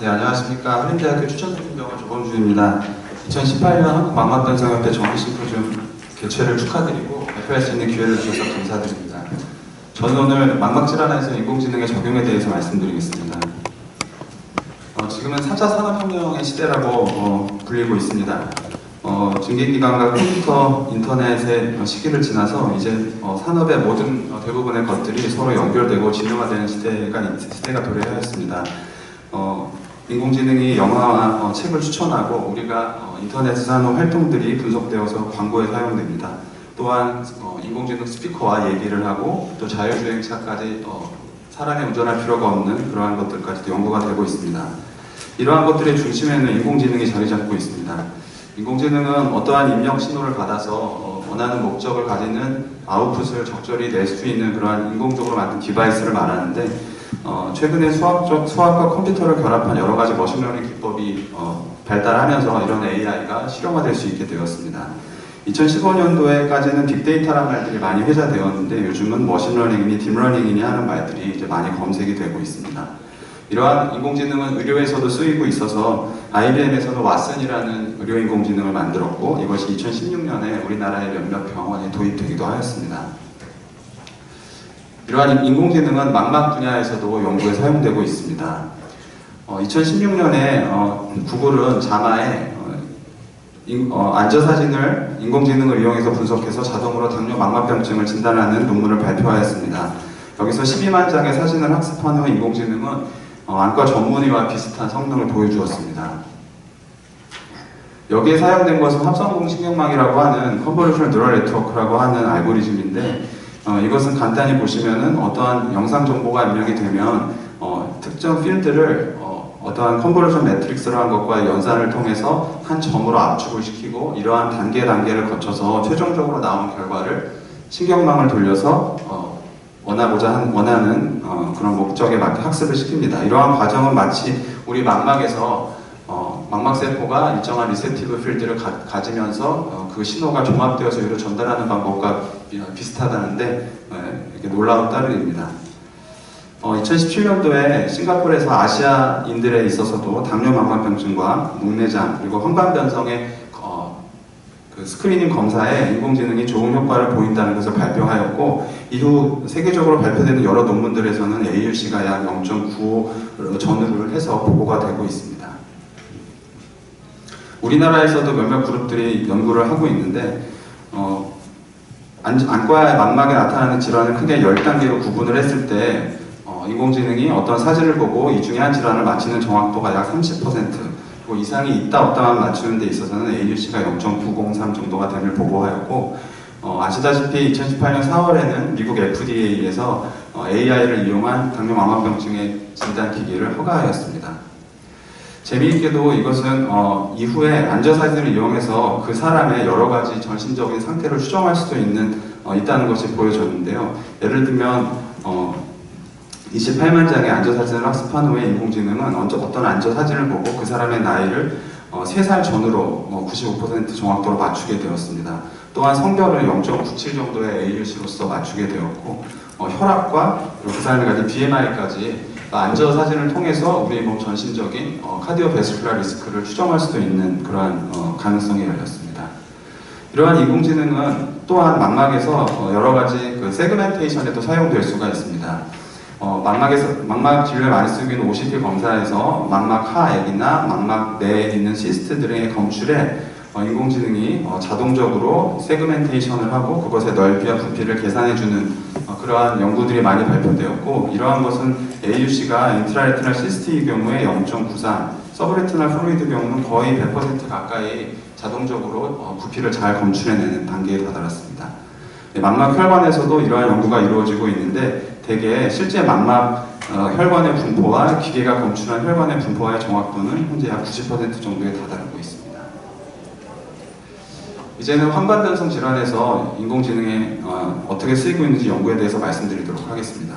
네, 안녕하십니까. 한림대학교 추천드림병원 조범주입니다. 2018년 한국 망막변성협회 정기심포지움 개최를 축하드리고 발표할 수 있는 기회를 주셔서 감사드립니다. 저는 오늘 망막질환에서 인공지능의 적용에 대해서 말씀드리겠습니다. 어, 지금은 4차 산업혁명의 시대라고 어, 불리고 있습니다. 어, 증기기관과 컴퓨터, 인터넷의 시기를 지나서 이제 어, 산업의 모든 어, 대부분의 것들이 서로 연결되고 진화되는 시대가, 시대가 도래하였습니다. 어, 인공지능이 영화와 어, 책을 추천하고 우리가 어, 인터넷에서 하는 활동들이 분석되어서 광고에 사용됩니다. 또한 어, 인공지능 스피커와 얘기를 하고 또 자율주행차까지 어, 사람이 운전할 필요가 없는 그러한 것들까지도 연구가 되고 있습니다. 이러한 것들의 중심에는 인공지능이 자리 잡고 있습니다. 인공지능은 어떠한 입력 신호를 받아서 어, 원하는 목적을 가지는 아웃풋을 적절히 낼 수 있는 그러한 인공적으로 만든 디바이스를 말하는데 어, 최근에 수학적, 수학과 컴퓨터를 결합한 여러 가지 머신러닝 기법이 어, 발달하면서 이런 AI가 실용화될 수 있게 되었습니다. 2015년도에까지는 빅데이터란 말들이 많이 회자되었는데 요즘은 머신러닝이니 딥러닝이니 하는 말들이 이제 많이 검색이 되고 있습니다. 이러한 인공지능은 의료에서도 쓰이고 있어서 IBM에서는 왓슨이라는 의료인공지능을 만들었고 이것이 2016년에 우리나라의 몇몇 병원에 도입되기도 하였습니다. 이러한 인공지능은 망막 분야에서도 연구에 사용되고 있습니다. 어, 2016년에 어, 구글은 자마에 어, 인, 어, 안저사진을 인공지능을 이용해서 분석해서 자동으로 당뇨 망막병증을 진단하는 논문을 발표하였습니다. 여기서 12만 장의 사진을 학습한 후 인공지능은 어, 안과 전문의와 비슷한 성능을 보여주었습니다. 여기에 사용된 것은 합성공신경망이라고 하는 컨볼루션 뉴럴 네트워크라고 하는 알고리즘인데 어, 이것은 간단히 보시면은 어떠한 영상 정보가 입력이 되면 어, 특정 필드를 어, 떠한 컨볼루션 매트릭스라는 것과 연산을 통해서 한 점으로 압축을 시키고 이러한 단계 단계를 거쳐서 최종적으로 나온 결과를 신경망을 돌려서 어, 원하고자 한, 원하는 어, 그런 목적에 맞게 학습을 시킵니다. 이러한 과정은 마치 우리 망막에서 어, 망막세포가 일정한 리셉티브 필드를 가, 지면서그 신호가 종합되어서 위로 전달하는 방법과 비 슷하다는데 네, 이렇게 놀라운 따름입니다. 어, 2017년도에 싱가포르에서 아시아인들에 있어서도 당뇨 망막병증과 목내장 그리고 황반변성의 어, 그 스크리닝 검사에 인공지능이 좋은 효과를 보인다는 것을 발표하였고 이후 세계적으로 발표되는 여러 논문들에서는 AUC가 약 0.95 전후를 해서 보고가 되고 있습니다. 우리나라에서도 몇몇 그룹들이 연구를 하고 있는데 어, 안과의 망막에 나타나는 질환을 크게 10단계로 구분을 했을 때 어, 인공지능이 어떤 사진을 보고 이 중에 한 질환을 맞히는 정확도가 약 30%, 그 이상이 있다 없다만 맞추는 데 있어서는 AUC가 0.903 정도가 됨을 보고하였고 어, 아시다시피 2018년 4월에는 미국 FDA에서 어, AI를 이용한 당뇨 망막병증의 진단 기기를 허가하였습니다. 재미있게도 이것은 어, 이후에 안저사진을 이용해서 그 사람의 여러 가지 전신적인 상태를 추정할 수도 있는 어, 있다는 것이 보여졌는데요. 예를 들면 어, 28만 장의 안저사진을 학습한 후에 인공지능은 어떤 안저사진을 보고 그 사람의 나이를 어, 3살 전후로 95% 어, 정확도로 맞추게 되었습니다. 또한 성별을 0.97 정도의 AUC로서 맞추게 되었고 어, 혈압과 그 사람이 가진 BMI까지 안저 사진을 통해서 우리 몸 전신적인 어, 카디오베스큘라 리스크를 추정할 수도 있는 그러한 어, 가능성이 열렸습니다. 이러한 인공지능은 또한 망막에서 어, 여러 가지 그 세그멘테이션에도 사용될 수가 있습니다. 어, 망막에서 망막 진료에 많이 쓰고 있는 OCT 검사에서 망막 하액이나 망막 내에 있는 시스트들의 검출에 어, 인공지능이 어, 자동적으로 세그멘테이션을 하고 그것의 넓이와 부피를 계산해주는 어, 그러한 연구들이 많이 발표되었고 이러한 것은 AUC가 인트라레티널 시스트의 경우에 0.93, 서브레티널 플루이드 경우는 거의 100% 가까이 자동적으로 어, 부피를 잘 검출해내는 단계에 다다랐습니다. 네, 망막 혈관에서도 이러한 연구가 이루어지고 있는데 대개 실제 망막 어, 혈관의 분포와 기계가 검출한 혈관의 분포와의 정확도는 현재 약 90% 정도에 다다르고 있습니다. 이제는 황반변성 질환에서 인공지능이 어, 떻게 쓰이고 있는지 연구에 대해서 말씀드리도록 하겠습니다.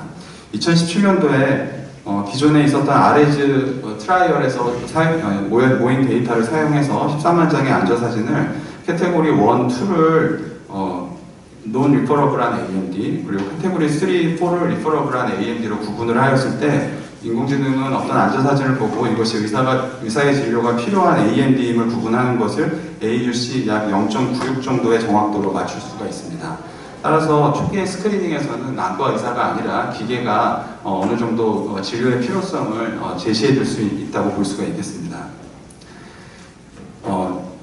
2017년도에 어, 기존에 있었던 아레즈 어, 트라이얼에서 사용, 어, 모인 데이터를 사용해서 13만 장의 안저사진을 캐테고리 1, 2를 어, 논 리퍼러블한 AMD 그리고 캐테고리 3, 4를 리퍼러블한 AMD로 구분을 하였을 때 인공지능은 어떤 안전 사진을 보고 이것이 의사가 의사의 진료가 필요한 AMD임을 구분하는 것을 AUC 약 0.96 정도의 정확도로 맞출 수가 있습니다. 따라서 초기의 스크리닝에서는 안과 의사가 아니라 기계가 어, 느 정도 어, 진료의 필요성을 어, 제시해 줄 수 있다고 볼 수가 있겠습니다. 어,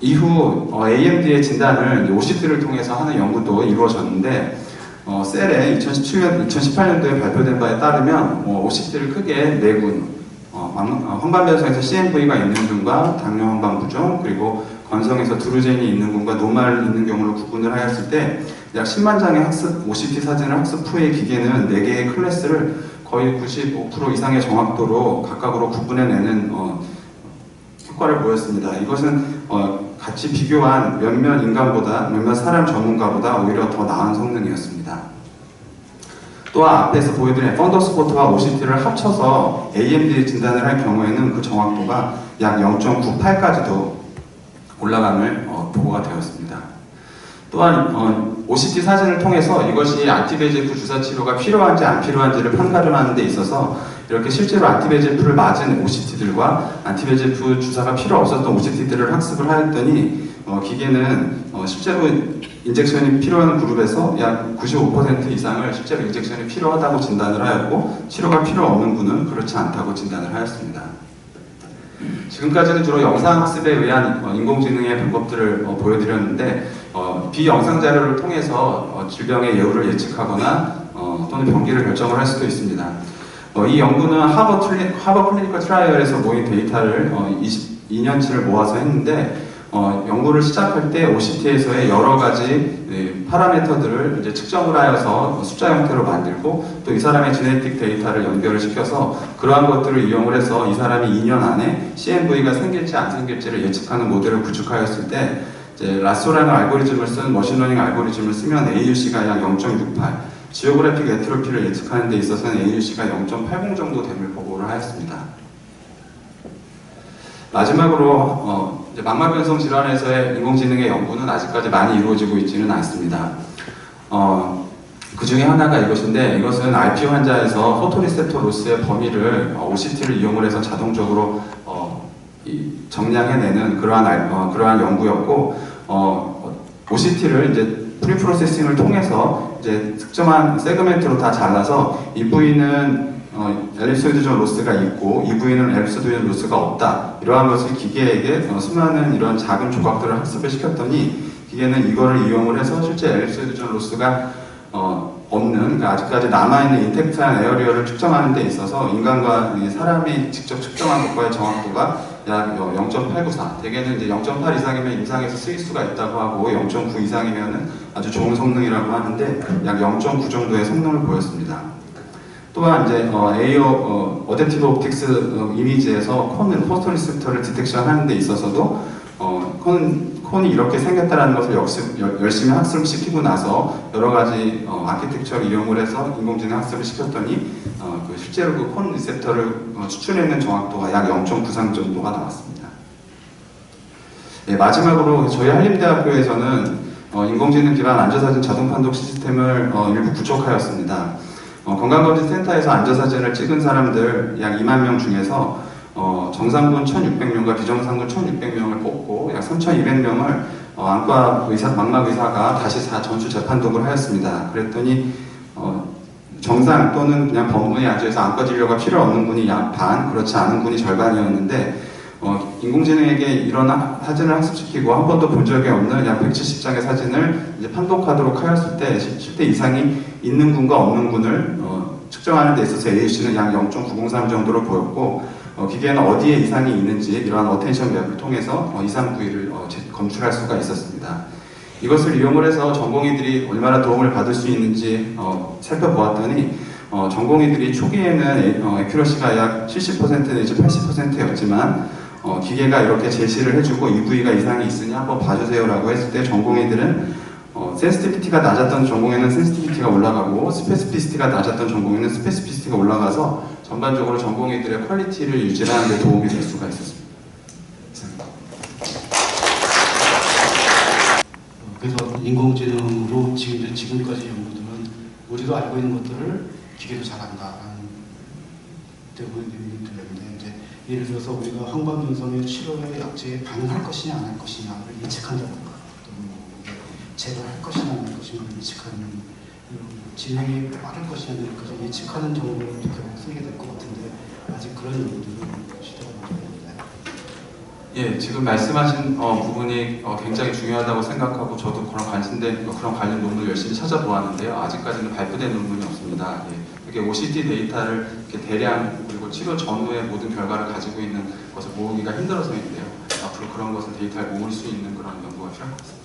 이후 어, AMD의 진단을 OCT를 통해서 하는 연구도 이루어졌는데 어, 셀에 2017년, 2018년도에 발표된 바에 따르면 어, OCT를 크게 네 군, 어, 망- 어, 황반변성에서 CMV가 있는 군과 당뇨 황반 부종 그리고 건성에서 드루젠이 있는 군과 노말 있는 경우로 구분을 하였을 때 약 10만 장의 학습 OCT 사진을 학습 후에 기계는 4개의 클래스를 거의 95% 이상의 정확도로 각각으로 구분해내는 어, 효과를 보였습니다. 이것은 어, 같이 비교한 몇몇 인간보다 몇몇 사람 전문가보다 오히려 더 나은 성능이었습니다. 또한 앞에서 보여드린 펀더스포트와 OCT를 합쳐서 AMD 진단을 할 경우에는 그 정확도가 약 0.98까지도 올라감을 어, 보고가 되었습니다. 또한 어, OCT 사진을 통해서 이것이 안티베제프 주사 치료가 필요한지 안 필요한지를 판가름하는 데 있어서 이렇게 실제로 안티베제프를 맞은 OCT들과 안티베제프 주사가 필요 없었던 OCT들을 학습을 하였더니 어, 기계는 어, 실제로 인젝션이 필요한 그룹에서 약 95% 이상을 실제로 인젝션이 필요하다고 진단을 하였고 치료가 필요 없는 분은 그렇지 않다고 진단을 하였습니다. 지금까지는 주로 영상학습에 의한 어, 인공지능의 방법들을 어, 보여드렸는데 어, 비영상 자료를 통해서 어, 질병의 예후를 예측하거나 어, 또는 병기를 결정을 할 수도 있습니다. 어, 이 연구는 하버, 트리, 하버 클리니컬 트라이얼에서 모인 데이터를 어, 22년치를 모아서 했는데 어, 연구를 시작할 때 OCT에서의 여러 가지 네, 파라미터들을 이제 측정을 하여서 숫자 형태로 만들고 또 이 사람의 지네틱 데이터를 연결을 시켜서 그러한 것들을 이용을 해서 이 사람이 2년 안에 CMV가 생길지 안 생길지를 예측하는 모델을 구축하였을 때 이제 라쏘라는 알고리즘을 쓴 머신러닝 알고리즘을 쓰면 AUC가 약 0.68, 지오그래픽 에트로피를 예측하는 데 있어서는 AUC가 0.80 정도 됨을 보고를 하였습니다. 마지막으로 어, 망막변성 질환에서의 인공지능의 연구는 아직까지 많이 이루어지고 있지는 않습니다. 어, 그 중에 하나가 이것인데 이것은 RP 환자에서 포토리셉터 로스의 범위를 어, OCT를 이용을 해서 자동적으로 어, 이 정량해내는 그러한 알- 어, 그러한 연구였고 어, OCT를 이제 프리프로세싱을 통해서 이제 특정한 세그멘트로 다 잘라서 이 부위는 어, 엘립소이드존 로스가 있고 이 부위는 엘립소이드존 로스가 없다. 이러한 것을 기계에게 어, 수많은 이런 작은 조각들을 학습을 시켰더니 기계는 이거를 이용을 해서 실제 엘립소이드존 로스가 어, 없는 그러니까 아직까지 남아있는 인텍트한 에어리어를 측정하는 데 있어서 인간과 이 사람이 직접 측정한 것과의 정확도가 약 0.894 대개는 이제 0.8 이상이면 임상에서 쓰일 수가 있다고 하고 0.9 이상이면 아주 좋은 성능이라고 하는데 약 0.9 정도의 성능을 보였습니다. 또한 이제 어, AO 어, 어댑티브 옵틱스 어, 이미지에서 콘은 포스터 리셉터를 디텍션 하는 데 있어서도 어, 콘, 콘이 이렇게 생겼다는 것을 역시, 열- 열심히 학습을 시키고 나서 여러 가지 어, 아키텍처를 이용을 해서 인공지능 학습을 시켰더니 어, 그 실제로 그 콘 리셉터를 어, 추출해낸 정확도가 약 0.93 정도가 나왔습니다. 네, 마지막으로 저희 한림대학교에서는 어, 인공지능 기반 안전사진 자동 판독 시스템을 어, 일부 구축하였습니다. 어, 건강검진센터에서 안전사진을 찍은 사람들 약 2만 명 중에서 어, 정상군 1,600명과 비정상군 1,600명을 뽑고 약 3,200명을 어, 안과 의사, 망막 의사가 다시 다 전수 재판독을 하였습니다. 그랬더니 어, 정상 또는 그냥 법문에 앉아서 안과 진료가 필요 없는 분이 약 반, 그렇지 않은 분이 절반이었는데 어, 인공지능에게 이런 하- 사진을 학습시키고 한 번도 본 적이 없는 약 170장의 사진을 이제 판독하도록 하였을 때 실- 실제 이상이 있는 군과 없는 군을 어, 측정하는 데 있어서 AUC는 약 0.903 정도로 보였고 어, 기계는 어디에 이상이 있는지 이러한 어텐션 맵을 통해서 어, 이상 부위를 어, 제- 검출할 수가 있었습니다. 이것을 이용을 해서 전공의들이 얼마나 도움을 받을 수 있는지 어, 살펴보았더니 어, 전공의들이 초기에는 에, 어, 에큐러시가 약 70% 내지 80%였지만 어, 기계가 이렇게 제시를 해주고 이 부위가 이상이 있으니 한번 봐주세요라고 했을 때 전공의들은 어, 센시티비티가 낮았던 전공에는 센시티비티가 올라가고 스페시피시티가 낮았던 전공에는 스페시피시티가 올라가서 전반적으로 전공의들의 퀄리티를 유지하는 데 도움이 될 수가 있었습니다. 어, 그래서 인공지능으로 지금 지금까지 연구들은 우리가 알고 있는 것들을 기계도 잘한다라는 때문에 의문이 들렸는데 이제 예를 들어서 우리가 황반변성의 치료의 약제에 반응할 것이냐 안 할 것이냐를 예측한다든가 재발할 것이냐 안 할 것이냐를 예측하는 음, 진행이 빠를 것이냐 안 것이냐 예측하는 정도로 결국 쓰게 될 것 같은데 아직 그런 연구들은 되는데 예, 지금 말씀하신 어, 부분이 어, 굉장히 중요하다고 생각하고 저도 그런 관심된 그런 관련 논문 열심히 찾아보았는데요. 아직까지는 발표된 논문이 없습니다. 예, 이게 OCT 데이터를 이렇게 대량 그리고 치료 전후의 모든 결과를 가지고 있는 것을 모으기가 힘들어서인데요. 앞으로 그런 것을 데이터를 모을 수 있는 그런 연구가 필요할 것 같습니다.